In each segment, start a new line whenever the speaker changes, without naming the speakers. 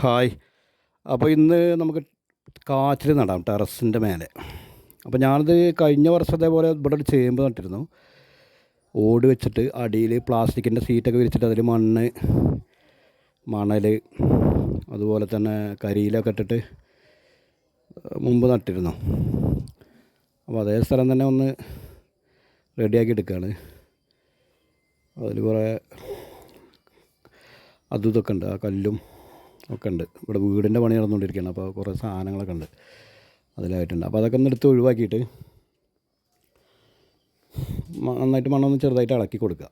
Hi. അപ്പോൾ ഇന്ന് നമുക്ക് കാച്ചിൽ നടാം ടെറസിന്റെ മേലെ. അപ്പോൾ ഞാനത് കഴിഞ്ഞ വർഷം പോലെ ഇവിടെ ഒരു ചേമ്പ് നട്ടിരുന്നു. ഓട് വെച്ചിട്ട് അടിയിൽ പ്ലാസ്റ്റിക്കിന്റെ സീറ്റൊക്കെ വിരിച്ചിട്ട് അതിൽ മണ്ണ് മണൽ അതുപോലെ തന്നെ കരിയിലൊക്കെ ഇട്ടിട്ട് മുമ്പ് നട്ടിരുന്നു. അപ്പോൾ അതേ സ്ഥലം തന്നെ ഒന്ന് റെഡിയാക്കി എടുക്കുകയാണ്. അതിൽ കുറേ അതും ഇതൊക്കെ ഉണ്ട് ആ കല്ലും. ഒക്കെ ഉണ്ട്. ഇവിടെ വീടിന്റെ പണി നടന്നുകൊണ്ടിരിക്കുകയാണ്. അപ്പോൾ കുറേ സാധനങ്ങളൊക്കെ ഉണ്ട്. അതിലായിട്ടുണ്ട്. അപ്പോൾ അതൊക്കെ ഒന്ന് എടുത്ത് ഒഴിവാക്കിയിട്ട് നന്നായിട്ട് മണ്ണൊന്ന് ചെറുതായിട്ട് ഇളക്കി കൊടുക്കുക.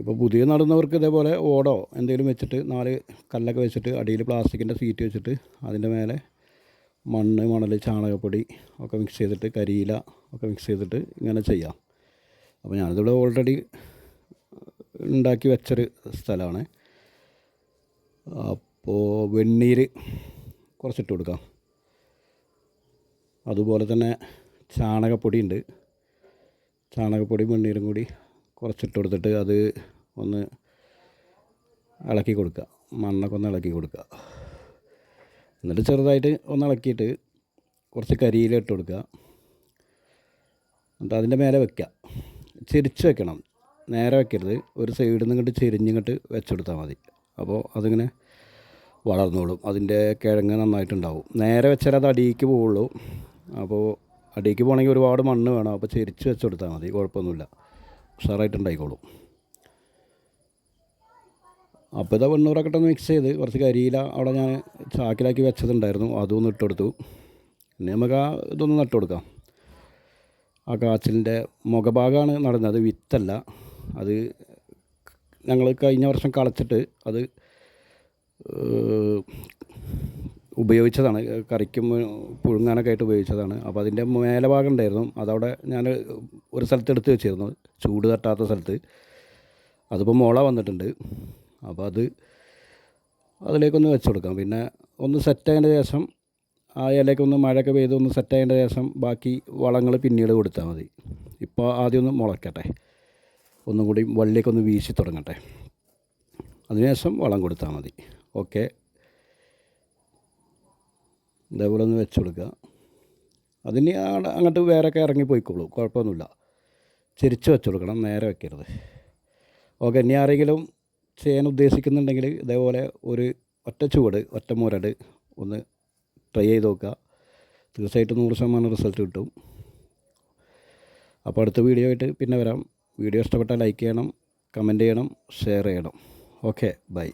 ഇപ്പോൾ പുതിയ നടുന്നവർക്ക് ഇതേപോലെ ഓടോ എന്തെങ്കിലും വെച്ചിട്ട് നാല് കല്ലൊക്കെ വെച്ചിട്ട് അടിയിൽ പ്ലാസ്റ്റിക്കിന്റെ സീറ്റ് വെച്ചിട്ട് അതിന്റെ മേലെ മണ്ണ് മണൽ ചാണകപ്പൊടി ഒക്കെ മിക്സ് ചെയ്തിട്ട് കരിയില ഒക്കെ മിക്സ് ചെയ്തിട്ട് ഇങ്ങനെ ചെയ്യാം. അപ്പോൾ ഞാനിതിവിടെ ഓൾറെഡി ഉണ്ടാക്കി വെച്ചൊരു സ്ഥലമാണ്. അപ്പോൾ വെണ്ണീര് കുറച്ചിട്ട് കൊടുക്കാം. അതുപോലെ തന്നെ ചാണകപ്പൊടി ഉണ്ട് ചാണകപ്പൊടി വെണ്ണീരും കൂടി കുറച്ചിട്ട് കൊടുത്തിട്ട് അത് ഒന്ന് ഇളക്കി കൊടുക്കുക. മണ്ണൊക്കെ ഒന്ന് ഇളക്കി കൊടുക്കുക. എന്നിട്ട് ചെറുതായിട്ട് ഒന്ന് ഇളക്കിയിട്ട് കുറച്ച് കരിയില ഇട്ട് കൊടുക്കുക. എന്നിട്ട് അതിന്റെ മേലെ വെക്കുക. ചെരിച്ച് വെക്കണം. നേരെ വെക്കരുത്. ഒരു സൈഡിൽ നിന്ന് ഇങ്ങോട്ട് ചെരിഞ്ഞിങ്ങോട്ട് വെച്ചെടുത്താൽ മതി. അപ്പോൾ അതിങ്ങനെ വളർന്നോളും. അതിന്റെ കിഴങ്ങ് നന്നായിട്ടുണ്ടാവും. നേരെ വെച്ചാൽ അത് അടിയിലേക്ക് പോവുള്ളൂ. അപ്പോൾ അടിയിലേക്ക് പോകണമെങ്കിൽ ഒരുപാട് മണ്ണ് വേണം. അപ്പോൾ ചെരിച്ച് വെച്ചെടുത്താൽ മതി. കുഴപ്പമൊന്നുമില്ല. ഉഷാറായിട്ടുണ്ടായിക്കോളും. അപ്പോൾ ഇതാ വെണ്ണൂറൊക്കെ ഒന്ന് മിക്സ് ചെയ്ത് കുറച്ച് കരിയില അവിടെ ഞാൻ ചാക്കിലാക്കി വെച്ചതുണ്ടായിരുന്നു. അതൊന്ന് ഇട്ടെടുത്തു. പിന്നെ നമുക്ക് ആ ഇതൊന്ന് നട്ടുകൊടുക്കാം. ആ കാച്ചിലിന്റെ മുഖഭാഗമാണ് നടന്നത്. വിത്തല്ല. അത് ഞങ്ങൾ കഴിഞ്ഞ വർഷം കളച്ചിട്ട് അത് ഉപയോഗിച്ചതാണ്. കറിക്കും പുഴുങ്ങാനൊക്കെ ആയിട്ട് ഉപയോഗിച്ചതാണ്. അപ്പോൾ അതിന്റെ മേലെ ഭാഗം ഉണ്ടായിരുന്നു. അതവിടെ ഞാൻ ഒരു സ്ഥലത്ത് എടുത്ത് വെച്ചിരുന്നു. ചൂട് തട്ടാത്ത സ്ഥലത്ത്. അതിപ്പോൾ മുള വന്നിട്ടുണ്ട്. അപ്പോൾ അത് അതിലേക്കൊന്ന് വെച്ച് കൊടുക്കാം. പിന്നെ ഒന്ന് സെറ്റായതിന്റെ ശേഷം ആ ഇലയ്ക്ക് ഒന്ന് മഴയൊക്കെ പെയ്ത് ഒന്ന് സെറ്റായതിന്റെ ശേഷം ബാക്കി വളങ്ങൾ പിന്നീട് കൊടുത്താൽ മതി. ഇപ്പോൾ ആദ്യം ഒന്ന് മുളയ്ക്കട്ടെ ഒന്നും കൂടി വള്ളിയൊക്കെ ഒന്ന് വീശി തുടങ്ങട്ടെ. അതിനുശേഷം വളം കൊടുത്താൽ മതി. ഓക്കെ. ഇതേപോലെ ഒന്ന് വെച്ച് കൊടുക്കുക. അതിന് അങ്ങോട്ട് വേറെയൊക്കെ ഇറങ്ങി പോയിക്കോളൂ. കുഴപ്പമൊന്നുമില്ല. ചിരിച്ച് വെച്ച് കൊടുക്കണം. നേരെ വെക്കരുത്. ഓക്കെ ഇനി ആരെങ്കിലും ചെയ്യാൻ ഉദ്ദേശിക്കുന്നുണ്ടെങ്കിൽ ഇതേപോലെ ഒരു ഒറ്റ ചുവട് ഒറ്റ മുരട് ഒന്ന് ട്രൈ ചെയ്ത് നോക്കുക. തീർച്ചയായിട്ടും നൂറ് ശതമാനം റിസൾട്ട് കിട്ടും. അപ്പോൾ അടുത്ത വീഡിയോ ആയിട്ട് പിന്നെ വരാം. വീഡിയോ ഇഷ്ടപ്പെട്ടാൽ ലൈക്ക് ചെയ്യണം കമന്റ് ചെയ്യണം ഷെയർ ചെയ്യണം. Okay bye.